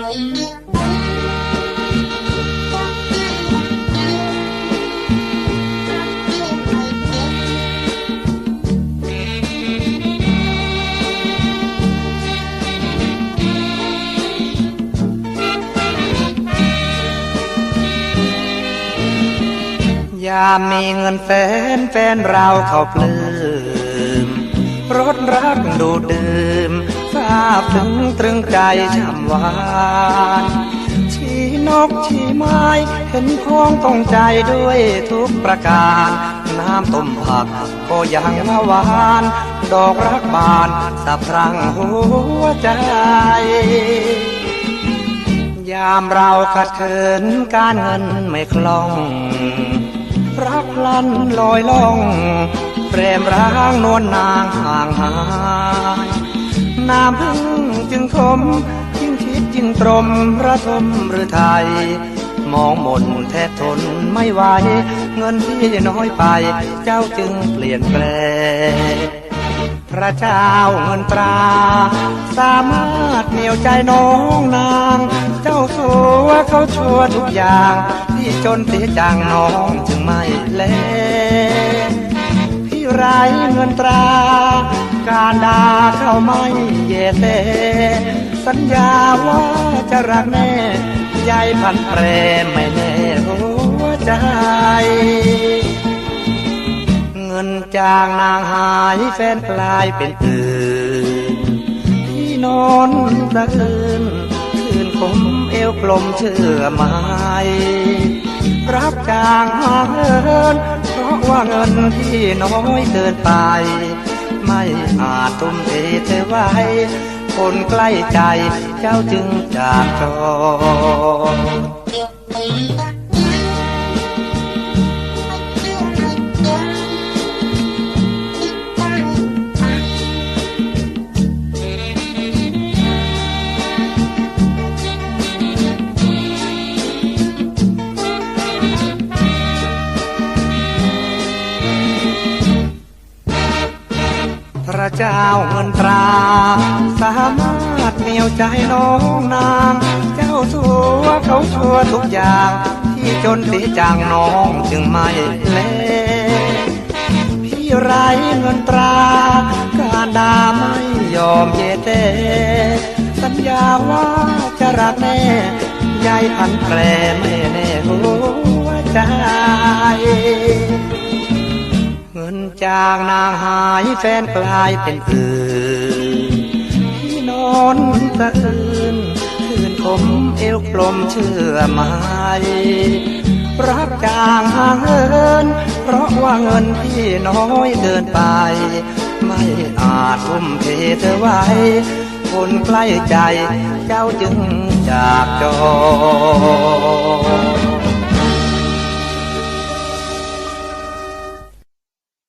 ยามมีเงินแฟนแฟนเราเขาปลื้มรถรักดูดื่มาบถึงตรึงใจช่ำหวานชีนกชีไม้เห็นพ้องต้องใจด้วยทุกประการ น้ำต้มผักก็ยังหวาน ดอกรักบานสะพรังหัวใจ ยามเราขัดเขินการเงินไม่คล่อง รักลันลอยล่องเปรมร้างนวลนางห่างหาย น้ำพึ่งจึงทมยิ่งคิดยิ่งตรมระทมหรือไทย มองหมนแทบทนไม่ไหวเงินที่น้อยไป เจ้าจึงเปลี่ยนแปลงพระเจ้าเงินตรา สามารถเหนียวใจน้องนาง เจ้าสัวเขาชั่วทุกอย่าง ที่จนเสียจางน้องจึงไม่แลพี่ไรเงินตรา การด่าเขาไม่เยเตสัญญาว่าจะรักแน่ยายพันแปรไม่แน่หัวใจ เงินจางนางหายแฟนกลายเป็นอื่นที่นอนสะอื้นคืนคมเอวกลมเชื่อไม้รับจางหาเงินเพราะว่าเงินที่น้อยเกินไป ไม่อาจทุ่มเทเธอไว้ คนใกล้ใจเจ้าจึงจากจอ เจ้าเงินตรา สามารถเหนียวใจน้องนาง เจ้าสัวเขาชัวทุกอย่าง ที่จนเสียจางน้องจึงไม่เลพี่ไรเงินตรา การดาไม่ยอมเยเตสัญญาว่าจะรักแน่ยายพันแปรไม่แน่หัวใจ จางนางหายแฟนกลายเป็นอื่นที่นอนสะอื้นคืนคมเอวกลมเชื่อไม้รักจางห่างเหินเพราะว่าเงินที่น้อยเกินไป ไม่อาจทุ่มเทเธอไว้ คนใกล้ใจเจ้าจึงจากจร